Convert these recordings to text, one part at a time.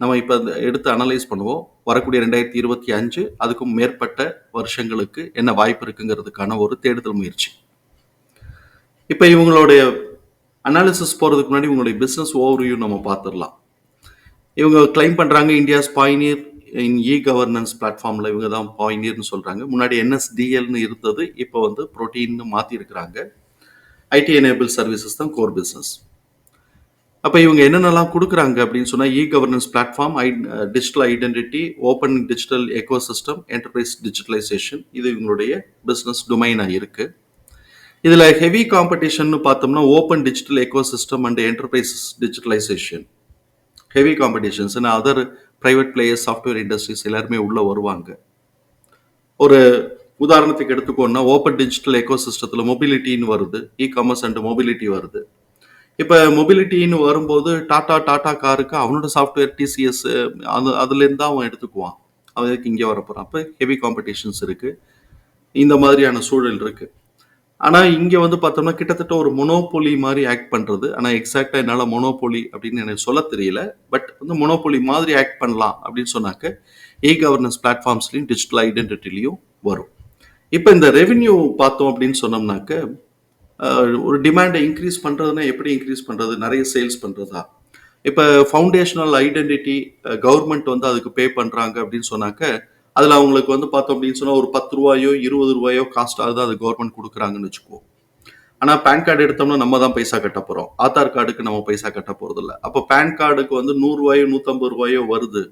நம்ம இப்போ அந்த எடுத்து அனலைஸ் பண்ணுவோம். வரக்கூடிய ரெண்டாயிரத்தி இருபத்தி அஞ்சு அதுக்கும் மேற்பட்ட வருஷங்களுக்கு என்ன வாய்ப்பு இருக்குங்கிறதுக்கான ஒரு தேடுதல் முயற்சி. இப்போ இவங்களுடைய அனாலிசிஸ் போகிறதுக்கு முன்னாடி இவங்களுடைய பிஸ்னஸ் ஓவர்வியூ நம்ம பார்த்துடலாம். இவங்க கிளைம் பண்ணுறாங்க இந்தியாஸ் பாயினியர் இன் இ கவர்னன்ஸ் பிளாட்ஃபார்மில் இவங்க தான் பாயினியர்னு சொல்கிறாங்க முன்னாடி என்எஸ்டிஎல்னு இருந்தது இப்போ வந்து ப்ரோட்டீன்னு மாற்றிருக்கிறாங்க ஐடி எனேபிள் சர்வீசஸ் தான் கோர் பிஸ்னஸ் அப்போ இவங்க என்னென்னலாம் கொடுக்குறாங்க அப்படின்னு சொன்னால் e governance platform I digital identity open digital ecosystem enterprise digitalisation இது இவங்களுடைய பிஸ்னஸ் டொமைனாக இருக்குது இதில் ஹெவி காம்படிஷன்னு பார்த்தோம்னா open digital ecosystem and enterprise digitalisation heavy competitions other private players software industries எல்லாருமே உள்ளே வருவாங்க. ஒரு உதாரணத்துக்கு எடுத்துக்கோன்னா ஓப்பன் டிஜிட்டல் எக்கோ சிஸ்டத்தில் மொபிலிட்டின்னு வருது இ காமர்ஸ் அண்ட் மொபிலிட்டி வருது. இப்போ மொபிலிட்டின்னு வரும்போது டாடா டாடா காருக்கு அவனோட சாஃப்ட்வேர் டிசிஎஸ் அது அதுலேருந்து தான் அவன் எடுத்துக்குவான். அவன் எதுக்கு இங்கே வரப்போகிறான் அப்போ ஹெவி காம்படிஷன்ஸ் இருக்குது இந்த மாதிரியான சூழல் இருக்குது ஆனால் இங்கே வந்து பார்த்தோம்னா கிட்டத்தட்ட ஒரு மொனோபொலி மாதிரி ஆக்ட் பண்ணுறது ஆனால் எக்ஸாக்டாக என்னால் மொனோபொலி அப்படின்னு எனக்கு சொல்ல தெரியல. பட் வந்து மொனோபொலி மாதிரி ஆக்ட் பண்ணலாம் அப்படின்னு சொன்னாக்க இ கவர்னன்ஸ் பிளாட்ஃபார்ம்ஸ்லையும் டிஜிட்டல் ஐடென்டிட்டிலையும் வரும். இப்போ இந்த ரெவென்யூ பார்த்தோம் அப்படின்னு சொன்னோம்னாக்க ஒரு டிமாண்டை இன்க்ரீஸ் பண்ணுறதுனா எப்படி இன்க்ரீஸ் பண்ணுறது நிறைய சேல்ஸ் பண்ணுறதா இப்போ ஃபவுண்டேஷனல் ஐடென்டிட்டி கவர்மெண்ட் வந்து அதுக்கு பே பண்ணுறாங்க அப்படின்னு சொன்னாக்க அதில் அவங்களுக்கு வந்து பார்த்தோம் அப்படின்னு சொன்னால் ஒரு பத்து ரூபாயோ இருபது ரூபாயோ காஸ்ட் ஆகுது அது கவர்மெண்ட் கொடுக்குறாங்கன்னு வச்சுக்குவோம். ஆனால் பேன் கார்டு எடுத்தோம்னா நம்ம தான் பைசா கட்ட போகிறோம் ஆதார் கார்டுக்கு நம்ம பைசா கட்ட போகிறது இல்லை அப்போ பேன் கார்டுக்கு வந்து நூறுரூவாயோ நூற்றம்பது ரூபாயோ வருது.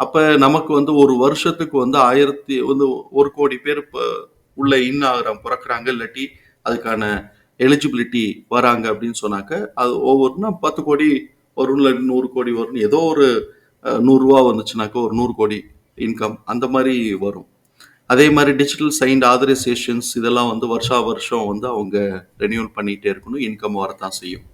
அப்போ நமக்கு வந்து ஒரு வருஷத்துக்கு வந்து ஆயிரத்தி வந்து ஒரு கோடி பேர் இப்போ உள்ள இன் ஆகிறாங்க பிறக்கிறாங்க இல்லாட்டி அதுக்கான எலிஜிபிலிட்டி வராங்க அப்படின்னு சொன்னாக்க அது ஒவ்வொருனா பத்து கோடி வரும் இல்லை நூறு கோடி வரும் ஏதோ ஒரு நூறுரூவா வந்துச்சுனாக்கா ஒரு நூறு கோடி இன்கம் அந்த மாதிரி வரும். அதே மாதிரி டிஜிட்டல் சைன்ட் ஆதரைசேஷன்ஸ் இதெல்லாம் வந்து வருஷா வருஷம் வந்து அவங்க ரெனியூல் பண்ணிகிட்டே இருக்கணும் இன்கம் வரத்தான் செய்யும்.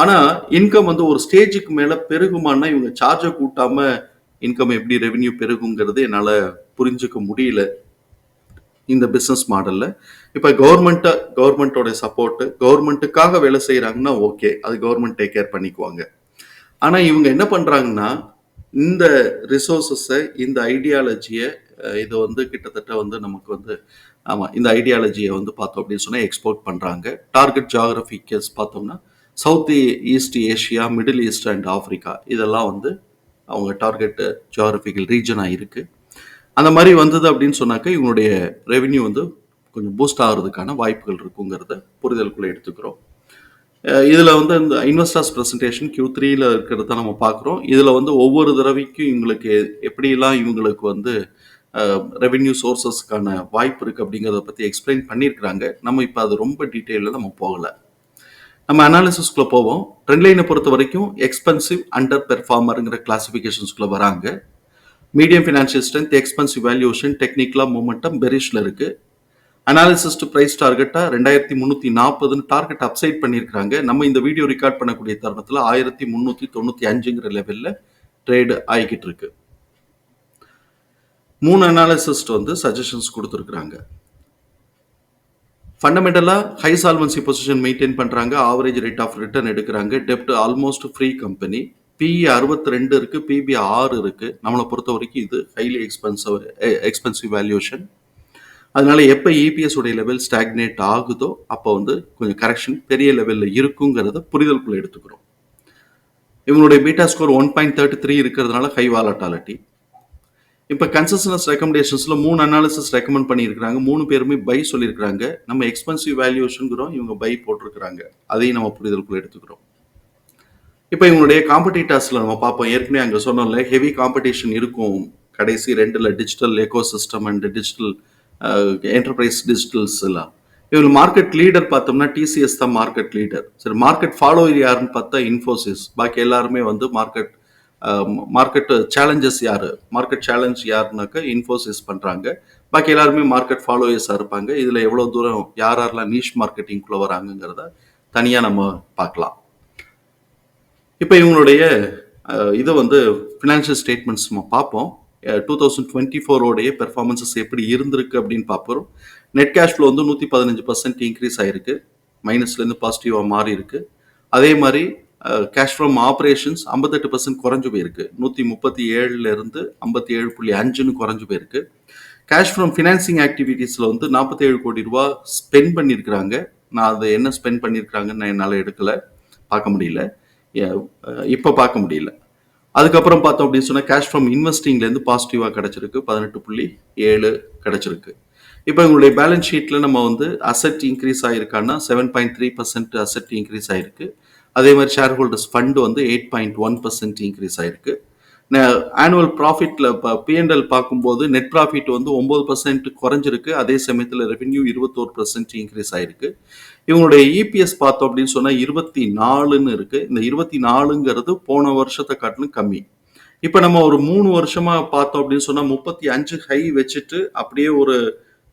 ஆனால் இன்கம் வந்து ஒரு ஸ்டேஜுக்கு மேலே பெருகுமானா இவங்க சார்ஜை கூட்டாமல் இன்கம் எப்படி ரெவென்யூ பெருகுங்கிறது என்னால் புரிஞ்சுக்க முடியல. இந்த பிஸ்னஸ் மாடலில் இப்போ கவர்மெண்ட்டை கவர்மெண்ட்டோட சப்போர்ட்டு கவர்மெண்ட்டுக்காக வேலை செய்கிறாங்கன்னா ஓகே அது கவர்மெண்ட் டேக் கேர் பண்ணிக்குவாங்க. ஆனால் இவங்க என்ன பண்ணுறாங்கன்னா இந்த ரிசோர்ஸஸை இந்த ஐடியாலஜியை இதை வந்து கிட்டத்தட்ட வந்து நமக்கு வந்து ஆமாம் இந்த ஐடியாலஜியை வந்து பார்த்தோம் அப்படின்னு சொன்னால் எக்ஸ்போர்ட் பண்ணுறாங்க டார்கெட் ஜாகிரபிக்கல்ஸ் பார்த்தோம்னா South East Asia Middle East and Africa இதெல்லாம் வந்து அவங்க டார்கெட்டு ஜியாகிரபிக்கல் ரீஜனாக இருக்குது அந்த மாதிரி வந்தது அப்படின்னு சொன்னாக்க இவங்களுடைய ரெவென்யூ வந்து கொஞ்சம் பூஸ்ட் ஆகிறதுக்கான வாய்ப்புகள் இருக்குங்கிறத புரிதலுக்குள்ளே எடுத்துக்கிறோம். இதில் வந்து இந்த இன்வெஸ்டர்ஸ் ப்ரெசன்டேஷன் கியூ த்ரீயில் இருக்கிறத நம்ம பார்க்குறோம். இதில் வந்து ஒவ்வொரு தடவைக்கும் இவங்களுக்கு எப்படிலாம் இவங்களுக்கு வந்து ரெவென்யூ சோர்சஸ்க்கான வாய்ப்பு இருக்குது அப்படிங்கிறத பற்றி எக்ஸ்பிளைன் பண்ணியிருக்கிறாங்க. நம்ம இப்போ அது ரொம்ப டீட்டெயிலில் நம்ம போகலை. நம்ம அனாலிசிஸ்குள்ளே போவோம். ட்ரெண்ட்லைனை பொறுத்த வரைக்கும் எக்ஸ்பென்சிவ் அண்டர் பெர்ஃபார்மருங்கிற கிளாஸிஃபிகேஷன்ஸ்குள்ளே வராங்க. Medium financial strength expensive valuation டெக்னிக்கலாக மூமெண்டம் பெரிஷில் இருக்குது அனாலிசிஸ் டு ப்ரைஸ் டார்கெட்டாக ரெண்டாயிரத்தி முந்நூற்றி நாற்பதுன்னு டார்கெட் அப்சைட் பண்ணியிருக்காங்க நம்ம இந்த வீடியோ ரெக்கார்ட் பண்ணக்கூடிய தருணத்தில் ஆயிரத்தி முந்நூற்றி தொண்ணூற்றி அஞ்சுங்கிற லெவலில் ட்ரேடு ஆகிக்கிட்டு இருக்கு. மூணு அனாலிசிஸ்ட் வந்து சஜஷன்ஸ் கொடுத்துருக்குறாங்க. ஃபண்டமெண்டலாக ஹை சால்வன்சி பொசிஷன் மெயின்டைன் பண்ணுறாங்க ஆவரேஜ் ரேட் ஆஃப் ரிட்டர்ன் எடுக்கிறாங்க. டெப்ட் ஆல்மோஸ்ட் ஃப்ரீ கம்பெனி பிஇ அறுபத்தி ரெண்டு இருக்கு பிபி ஆறு இருக்கு. நம்மளை பொறுத்த வரைக்கும் இது ஹைலி எக்ஸ்பென்சிவ் எக்ஸ்பென்சிவ் வேல்யூஷன் அதனால எப்போ இபிஎஸ் உடைய லெவல் ஸ்டாக்னேட் ஆகுதோ அப்போ வந்து கொஞ்சம் கரெக்ஷன் பெரிய லெவலில் இருக்குங்கிறத புரிதலுக்குள்ள எடுத்துக்கிறோம். இவங்களுடைய beta score one point thirty three இருக்கிறதுனால ஹை வாலட்டாலிட்டி இப்போ கன்சஸ்டன்ஸ் ரெக்கமெண்டேஷன்ஸில் மூணு அனாலிசிஸ் ரெக்கமெண்ட் பண்ணியிருக்கிறாங்க. மூணு பேருமே பை சொல்லியிருக்கிறாங்க. நம்ம எக்ஸ்பென்சிவ் வேல்யூஷனுங்கிறோம் இவங்க பை போட்டிருக்கிறாங்க. அதையும் நம்ம புரிதலுக்குள்ள எடுத்துக்கிறோம். இப்போ இவங்களுடைய காம்படிட்டர்ஸில் நம்ம பார்ப்போம். ஏற்கனவே அங்கே சொன்னோம்ல ஹெவி காம்படிஷன் இருக்கும். கடைசி ரெண்டில் digital ecosystem and digital enterprise digitals எல்லாம். இவங்க மார்க்கெட் லீடர் பார்த்தோம்னா டிசிஎஸ் தான் மார்க்கெட் லீடர் சரி மார்க்கெட் ஃபாலோவர் யாருன்னு பார்த்தா இன்ஃபோசிஸ் பாக்கி எல்லாருமே வந்து மார்க்கெட் மார்க்கெட் சேலஞ்சஸ் யார்? மார்க்கெட் சேலஞ்ச் யாருனாக்கா இன்ஃபோசிஸ் பண்ணுறாங்க பாக்கி எல்லாருமே மார்க்கெட் ஃபாலோயர்ஸாக இருப்பாங்க. இதில் எவ்வளோ தூரம் யார் யாரெல்லாம் நீஷ் மார்க்கெட்டிங்குள்ளே வராங்கங்கிறத தனியாக நம்ம பார்க்கலாம். இப்போ இவங்களுடைய இதை வந்து ஃபினான்ஷியல் ஸ்டேட்மெண்ட்ஸ் நம்ம பார்ப்போம் டூ தௌசண்ட் டுவெண்ட்டி ஃபோரோடைய பெர்ஃபார்மன்ஸஸ் எப்படி இருந்திருக்கு அப்படின்னு பார்ப்போம் நெட் கேஷ் ஃப்ளோ வந்து நூற்றி பதினஞ்சு பர்சன்ட் இன்க்ரீஸ் ஆயிருக்கு. மைனஸ்லேருந்து பாசிட்டிவாக மாறி இருக்கு. அதே மாதிரி கேஷ் ஃப்ரம் ஆப்ரேஷன்ஸ் ஐம்பத்தெட்டு பர்சன்ட் குறைஞ்சு போயிருக்கு. நூற்றி முப்பத்தி ஏழுல இருந்து ஐம்பத்தி ஏழு புள்ளி அஞ்சுன்னு குறைஞ்சு போயிருக்கு. கேஷ் ஃப்ரம் ஃபினான்சிங் ஆக்டிவிட்டீஸில் வந்து நாற்பத்தேழு கோடி ரூபா ஸ்பெண்ட் பண்ணியிருக்கிறாங்க நான் அதை என்ன ஸ்பெண்ட் பண்ணியிருக்காங்கன்னு நான் என்னால் எடுக்கலை பார்க்க முடியல. இப்போ பார்க்க முடியல. அதுக்கப்புறம் பார்த்தோம் அப்படின்னு சொன்னால் கேஷ் ஃப்ரம் இன்வெஸ்டிங்லேருந்து பாசிட்டிவாக கிடச்சிருக்கு. பதினெட்டு புள்ளி ஏழு கிடச்சிருக்கு. இப்போ உங்களுடைய பேலன்ஸ் ஷீட்டில் நம்ம வந்து asset increase ஆகிருக்கான்னா seven point three percent asset increase ஆகிருக்கு அதே மாதிரி ஷேர் ஹோல்டர்ஸ் ஃபண்டு வந்து eight point one percent increase ஆயிருக்கு. ஆனுவல் ப்ராஃபிட்டில் இப்போ பிஎன்எல் பார்க்கும்போது நெட் ப்ராஃபிட் வந்து ஒம்பது பர்சன்ட் குறைஞ்சிருக்கு. அதே சமயத்தில் ரெவென்யூ இருபத்தோரு பர்சன்ட் இன்க்ரீஸ் ஆகிருக்கு இவங்களுடைய இபிஎஸ் பார்த்தோம் அப்படின்னு சொன்னால் இருபத்தி நாலுன்னு இருக்கு. இந்த இருபத்தி நாலுங்கிறது போன வருஷத்தை காட்டிலும் கம்மி. இப்போ நம்ம ஒரு மூணு வருஷமா பார்த்தோம் அப்படின்னு சொன்னால் முப்பத்தி அஞ்சு ஹை வச்சுட்டு அப்படியே ஒரு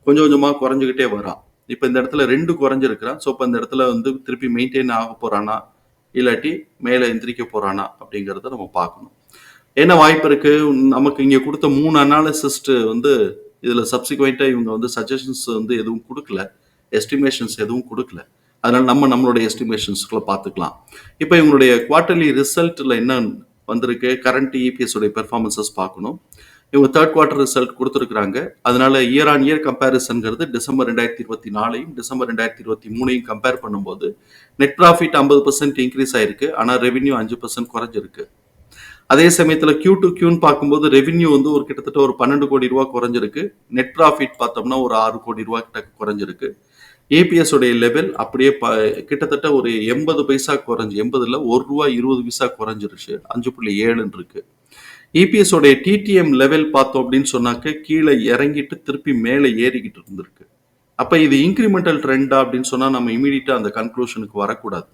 கொஞ்சம் கொஞ்சமாக குறைஞ்சிக்கிட்டே வரான். இப்போ இந்த இடத்துல ரெண்டு குறைஞ்சிருக்கிறான். ஸோ இப்போ இந்த இடத்துல வந்து திருப்பி மெயின்டைன் ஆக போறானா? இல்லாட்டி மேலே எந்திரிக்க போறானா? அப்படிங்கிறத நம்ம பார்க்கணும். என்ன வாய்ப்பு இருக்கு? நமக்கு இங்கே கொடுத்த மூணு அனாலிசிஸ்ட் வந்து இதில் சப்சிக்வெண்ட்டாக இவங்க வந்து சஜஷன்ஸ் வந்து எதுவும் கொடுக்கல. எஸ்டிமேஷன்ஸ் எதுவும் கொடுக்கல. அதனால் நம்ம நம்மளுடைய எஸ்டிமேஷன்ஸ்குள்ள பார்த்துக்கலாம். இப்போ இவங்களுடைய குவார்ட்டர்லி ரிசல்ட்டில் என்ன வந்திருக்கு? கரண்ட் இபிஎஸ் உடைய பெர்ஃபார்மன்சஸ் பார்க்கணும். இவங்க தேர்ட் குவார்ட்டர் ரிசல்ட் கொடுத்துருக்குறாங்க. அதனால இயர் ஆன் இயர் கம்பேரிசன்கிறது டிசம்பர் ரெண்டாயிரத்தி இருபத்தி நாலையும் டிசம்பர் ரெண்டாயிரத்தி இருபத்தி மூணையும் கம்பேர் பண்ணும்போது நெட் ப்ராஃபிட் ஐம்பது பர்சன்ட் இன்க்ரீஸ் ஆயிருக்கு. ஆனால் ரெவென்யூ அஞ்சு பர்சன்ட் குறைஞ்சிருக்கு. அதே சமயத்தில் கியூ டு கியூன்னு பார்க்கும்போது ரெவென்யூ வந்து ஒரு கிட்டத்தட்ட ஒரு பன்னெண்டு கோடி ரூபா குறைஞ்சிருக்கு. நெட் ப்ராஃபிட் பார்த்தோம்னா ஒரு ஆறு கோடி ரூபா கிட்ட குறைஞ்சிருக்கு. ஏபிஎஸ் உடைய லெவல் அப்படியே ப கிட்டத்தட்ட ஒரு எண்பது பைசா குறைஞ்சி எண்பதுல ஒரு ரூபா இருபது பைசா குறைஞ்சிருச்சு. அஞ்சு புள்ளி ஏழுன்னு இருக்கு. இபிஎஸ் உடைய டிடிஎம் லெவல் பார்த்தோம் அப்படின்னு சொன்னாக்க கீழே இறங்கிட்டு திருப்பி மேலே ஏறிக்கிட்டு இருந்திருக்கு. அப்ப இது இன்க்ரிமெண்டல் ட்ரெண்டா அப்படின்னு சொன்னா நம்ம இமீடியட்டா அந்த கன்க்ளூஷனுக்கு வரக்கூடாது.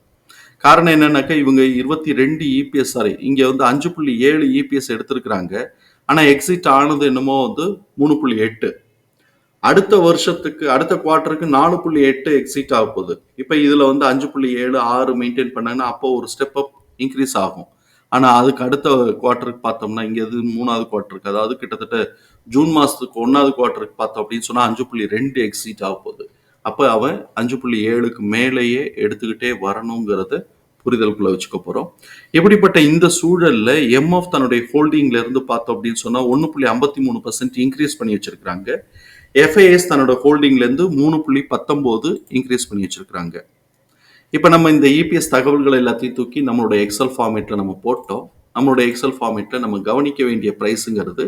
காரணம் என்னன்னாக்கா இவங்க இருபத்தி ரெண்டு இபிஎஸ் சாரி இங்கே வந்து அஞ்சு புள்ளி ஏழு இபிஎஸ் எடுத்திருக்கிறாங்க. ஆனால் எக்ஸிட் ஆனது என்னமோ வந்து மூணு புள்ளி எட்டு. அடுத்த வருஷத்துக்கு அடுத்த குவார்ட்டருக்கு நாலு புள்ளி எட்டு எக்ஸிட் ஆக போகுது. இப்போ இதில் வந்து அஞ்சு புள்ளி ஏழு ஆறு மெயின்டைன் பண்ணாங்கன்னா அப்போ ஒரு ஸ்டெப் அப் இன்க்ரீஸ் ஆகும். ஆனால் அதுக்கு அடுத்த குவார்ட்டருக்கு பார்த்தோம்னா இங்கே இது மூணாவது குவார்ட்டருக்கு அதாவது கிட்டத்தட்ட ஜூன் மாதத்துக்கு ஒன்றாவது குவார்ட்டருக்கு பார்த்தோம் அப்படின்னு சொன்னால் அஞ்சு புள்ளி ரெண்டு எக்ஸிட் ஆக போகுது. அப்போ அவன் அஞ்சு புள்ளி ஏழுக்கு மேலேயே எடுத்துக்கிட்டே வரணுங்கிறத புரிதலுக்குள்ள வச்சுக்க போகிறோம் இப்படிப்பட்ட இந்த சூழலில் எம்எஃப் தன்னுடைய ஹோல்டிங்ல இருந்து பார்த்தோம் அப்படின்னு சொன்னால் ஒன்று புள்ளி ஐம்பத்தி மூணு பர்சன்ட் இன்க்ரீஸ் பண்ணி வச்சிருக்கிறாங்க. எஃப்ஐஎஸ் தன்னோட ஹோல்டிங்லேருந்து மூணு புள்ளி பத்தொம்போது இன்க்ரீஸ் பண்ணி வச்சிருக்கிறாங்க. இப்போ நம்ம இந்த இபிஎஸ் தகவல்கள் எல்லாத்தையும் தூக்கி நம்மளோட எக்ஸல் ஃபார்மேட்டில் நம்ம போட்டோம். நம்மளோட எக்ஸல் ஃபார்மேட்டில் நம்ம கவனிக்க வேண்டிய ப்ரைஸுங்கிறது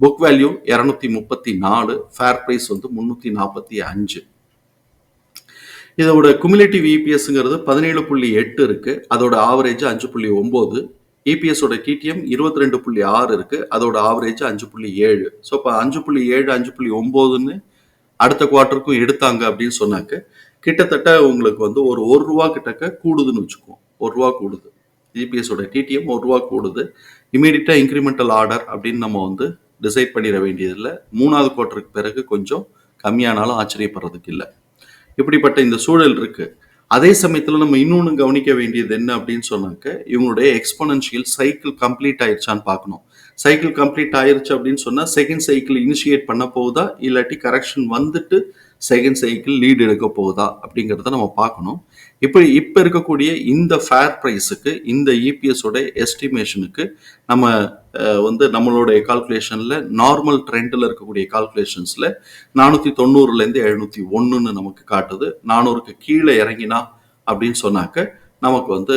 புக் வேல்யூ இரநூத்தி முப்பத்தி நாலு ஃபேர் ப்ரைஸ் வந்து முந்நூற்றி நாற்பத்தி அஞ்சு. இதோட குமிலேட்டிவ் இபிஎஸ்ங்கிறது பதினேழு புள்ளி எட்டு இருக்கு. அதோட ஆவரேஜ் அஞ்சு புள்ளி ஒம்பது. இபிஎஸோட டிடிஎம் இருபத்தி ரெண்டு புள்ளி ஆறு இருக்கு. அதோட ஆவரேஜ் அஞ்சு புள்ளி ஏழு. ஸோ இப்போ அஞ்சு புள்ளி ஏழு அஞ்சு புள்ளி ஒம்போதுன்னு அடுத்த குவார்ட்டருக்கும் எடுத்தாங்க அப்படின்னு சொன்னாக்க கிட்டத்தட்ட உங்களுக்கு வந்து ஒரு ஒரு ரூபா கிட்டக்க கூடுதுன்னு வச்சுக்குவோம். ஒரு ரூபா கூடுது. இபிஎஸோட டிடிஎம் ஒரு ரூபா கூடுது. இமீடியட்டா இன்க்ரிமெண்டல் ஆர்டர் அப்படின்னு நம்ம வந்து டிசைட் பண்ணிட வேண்டியதில்லை. மூணாவது குவார்ட்டருக்கு பிறகு கொஞ்சம் கம்மியானாலும் ஆச்சரியப்படுறதுக்கு இல்லை. இப்படிப்பட்ட இந்த சூழல் இருக்கு. அதே சமயத்துல நம்ம இன்னொன்று கவனிக்க வேண்டியது என்ன அப்படின்னு சொன்னாக்க இவங்களுடைய எக்ஸ்போனன்ஷியல் சைக்கிள் கம்ப்ளீட் ஆயிருச்சான்னு பார்க்கணும். சைக்கிள் கம்ப்ளீட் ஆயிருச்சு அப்படின்னு சொன்னா செகண்ட் சைக்கிள் இனிஷியேட் பண்ண போகுதா? இல்லாட்டி கரெக்ஷன் வந்துட்டு செகண்ட் சைக்கிள் லீடு எடுக்க போகுதா அப்படிங்கிறத நம்ம பார்க்கணும். இப்போ இப்போ இருக்கக்கூடிய இந்த ஃபேர் ப்ரைஸுக்கு இந்த இபிஎஸோட எஸ்டிமேஷனுக்கு நம்ம வந்து நம்மளுடைய கால்குலேஷனில் நார்மல் ட்ரெண்டில் இருக்கக்கூடிய கால்குலேஷன்ஸில் நானூற்றி தொண்ணூறுலேருந்து எழுநூற்றி ஒன்றுன்னு நமக்கு காட்டுது. நானூறுக்கு கீழே இறங்கினா அப்படின்னு சொன்னாக்க நமக்கு வந்து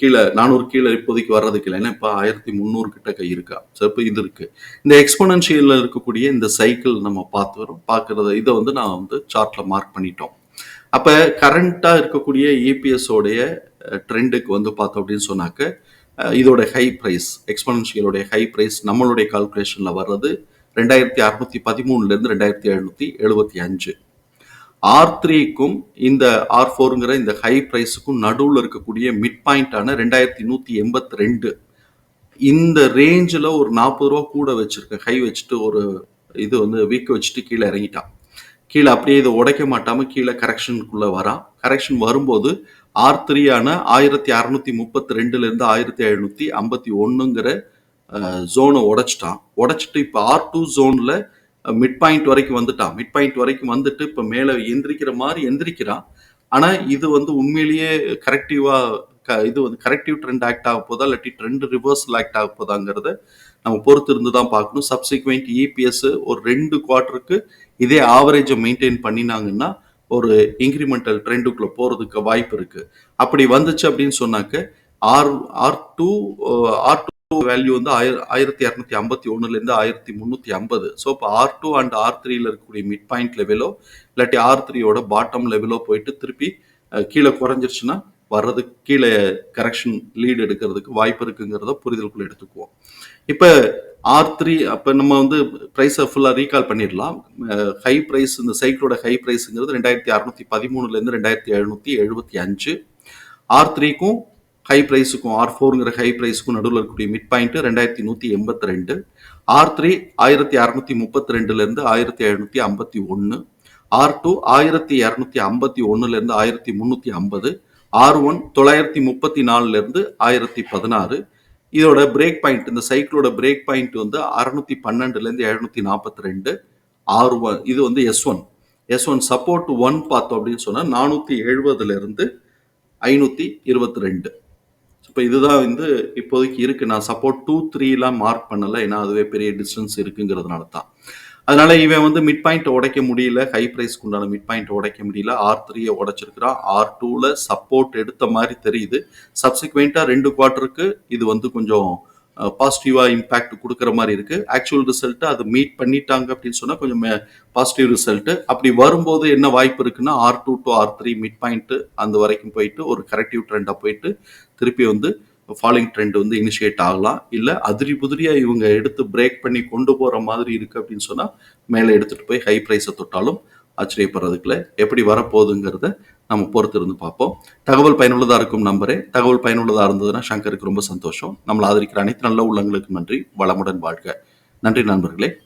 கீழே நானூறு கீழே இப்போதைக்கு வர்றதுக்கு இல்லை. ஏன்னா இப்போ ஆயிரத்தி முந்நூறு கிட்ட கை இருக்கா? ஸோ இப்போ இது இருக்கு. இந்த எக்ஸ்போனன்ஷியலில் இருக்கக்கூடிய இந்த சைக்கிள் நம்ம பார்த்து வரோம். பார்க்கறத இதை வந்து நான் வந்து சார்ட்டில் மார்க் பண்ணிட்டோம். அப்போ கரண்ட்டாக இருக்கக்கூடிய இபிஎஸ்ஓடைய ட்ரெண்டுக்கு வந்து பார்த்தோம் அப்படின்னு சொன்னாக்க இதோட ஹை ப்ரைஸ் எக்ஸ்போனன்ஷியலோடைய ஹை ப்ரைஸ் நம்மளுடைய கால்குலேஷனில் வர்றது ரெண்டாயிரத்தி அறுநூத்தி பதிமூணுலேருந்து ரெண்டாயிரத்தி எழுநூத்தி எழுபத்தி அஞ்சு. ஆர் த்ரீக்கும் இந்த ஆர் ஃபோருங்கிற இந்த ஹை ப்ரைஸுக்கும் நடுவில் இருக்கக்கூடிய மிட் பாயிண்டான ரெண்டாயிரத்தி நூற்றி எண்பத்தி ரெண்டு. இந்த ரேஞ்சில் ஒரு நாற்பது ரூபா கூட வச்சுருக்கேன் ஹை வச்சுட்டு ஒரு இது வந்து வீக் வச்சுட்டு கீழே இறங்கிட்டான். கீழே அப்படியே இதை உடைக்க மாட்டாமல் கீழே கரெக்ஷனுக்குள்ளே வரான். கரெக்ஷன் வரும்போது ஆர் த்ரீயான ஆயிரத்தி அறநூற்றி முப்பத்தி ரெண்டுலேருந்து ஆயிரத்தி எழுநூற்றி ஐம்பத்தி ஒன்றுங்கிற ஜோனை உடைச்சிட்டான். உடைச்சிட்டு இப்போ ஆர் டூ ஜோனில் மிட் பாயிண்ட் வரைக்கும் வந்துட்டான். மிட் பாயிண்ட் வரைக்கும் வந்துட்டு இப்போ மேலே எந்திரிக்கிற மாதிரி எந்திரிக்கிறான். ஆனால் இது வந்து உண்மையிலேயே கரெக்டிவா இது வந்து கரெக்டிவ் ட்ரெண்ட் ஆக்ட் ஆக போதா இல்லாட்டி ட்ரெண்ட் ரிவர்ஸில் ஆக்ட் ஆக போதாங்கிறத நம்ம பொறுத்து இருந்து தான் பார்க்கணும். சப்சிக்வெண்ட் இபிஎஸ் ஒரு ரெண்டு குவார்ட்டருக்கு இதே ஆவரேஜை மெயின்டைன் பண்ணினாங்கன்னா ஒரு இன்க்ரிமெண்டல் ட்ரெண்டுக்குள்ளே போகிறதுக்கு வாய்ப்பு இருக்கு. அப்படி வந்துச்சு அப்படின்னு சொன்னாக்க R R two R two value வந்து ஆயிர ஆயிரத்தி இரநூத்தி ஐம்பத்தி ஒன்னுலேருந்து ஆயிரத்தி முந்நூற்றி ஐம்பது. ஸோ இப்போ ஆர் டூ அண்ட் ஆர் த்ரீல இருக்கக்கூடிய மிட் பாயிண்ட் லெவலோ இல்லாட்டி ஆர் த்ரீயோட பாட்டம் லெவலோ போயிட்டு திருப்பி கீழே குறைஞ்சிருச்சுன்னா வர்றதுக்கு கீழே கரெக்ஷன் லீடு எடுக்கிறதுக்கு வாய்ப்பு இருக்குங்கிறத புரிதலுக்குள்ள எடுத்துக்குவோம். இப்போ ஆர் த்ரீ அப்போ நம்ம வந்து ப்ரைஸை ஃபுல்லாக ரீகால் பண்ணிடலாம். ஹை ப்ரைஸ் இந்த சைக்கிளோட ஹை ப்ரைஸுங்கிறது ரெண்டாயிரத்தி அறுநூத்தி பதிமூணுலேருந்து ரெண்டாயிரத்தி எழுநூற்றி எழுபத்தி அஞ்சு. ஆர் த்ரீக்கும் ஹை ப்ரைஸுக்கும் ஆர் ஃபோருங்கிற ஹை ப்ரைஸுக்கும் நடுவில் இருக்கக்கூடிய மிட் பாயிண்ட் ரெண்டாயிரத்தி நூற்றி எண்பத்தி ரெண்டு ஆர் த்ரீ ஆயிரத்தி அறநூற்றி முப்பத்தி ரெண்டுலேருந்து ஆயிரத்தி எழுநூத்தி ஐம்பத்தி ஒன்று ஆர் டூ ஆயிரத்தி இரநூத்தி ஐம்பத்தி ஒன்றுலேருந்து ஆயிரத்தி முந்நூற்றி ஐம்பது ஆர் ஒன் தொள்ளாயிரத்தி முப்பத்தி நாலுலேருந்து ஆயிரத்தி பதினாறு. இதோட பிரேக் பாயிண்ட் இந்த சைக்கிளோட பிரேக் பாயிண்ட் வந்து அறுநூத்தி பன்னெண்டுலேருந்து எழுநூத்தி நாற்பத்தி ரெண்டு ஆர் ஒன் இது வந்து S one S one support one பார்த்தோம் அப்படின்னு சொன்னால் நானூற்றி எழுபதுலேருந்து ஐநூற்றி இருபத்தி ரெண்டு. இப்போ இதுதான் வந்து இப்போதைக்கு இருக்கு. நான் சப்போர்ட் டூ த்ரீலாம் மார்க் பண்ணலை. ஏன்னா அதுவே பெரிய டிஸ்டன்ஸ் இருக்குங்கிறதுனால தான் அதனால இவன் வந்து மிட் பாயிண்ட் உடைக்க முடியல. ஹை ப்ரைஸ்க்கு உண்டான மிட் பாயிண்ட் உடைக்க முடியல. ஆர் த்ரீயை உடைச்சிருக்கிறான் ஆர் டூவில் சப்போர்ட் எடுத்த மாதிரி தெரியுது. சப்சிக்வெண்ட்டாக ரெண்டு குவார்ட்டருக்கு இது வந்து கொஞ்சம் பாசிட்டிவாக இம்பேக்ட் கொடுக்குற மாதிரி இருக்குது ஆக்சுவல் ரிசல்ட்டு அது மீட் பண்ணிட்டாங்க அப்படின்னு சொன்னால் கொஞ்சம் பாசிட்டிவ் ரிசல்ட்டு அப்படி வரும்போது என்ன வாய்ப்பு இருக்குன்னா R two to R three mid point அந்த வரைக்கும் போயிட்டு ஒரு கரெக்டிவ் ட்ரெண்டாக போயிட்டு திருப்பி வந்து ஃபாலிங் ட்ரெண்ட் வந்து இனிஷியேட் ஆகலாம். இல்லை அதிரி புதிரியாக இவங்க எடுத்து பிரேக் பண்ணி கொண்டு போகிற மாதிரி இருக்குது அப்படின்னு சொன்னால் மேலே எடுத்துகிட்டு போய் ஹை ப்ரைஸை தொட்டாலும் ஆச்சரியப்படுறதுக்குள்ள எப்படி வரப்போகுதுங்கிறத நம்ம பொறுத்து இருந்து பார்ப்போம். தகவல் பயனுள்ளதாக இருக்கும் நம்பரே தகவல் பயனுள்ளதாக இருந்ததுன்னா சங்கருக்கு ரொம்ப சந்தோஷம். நம்மளை ஆதரிக்கிற அனைத்து நல்ல உள்ளங்களுக்கு நன்றி. வளமுடன் வாழ்க. நன்றி நண்பர்களே.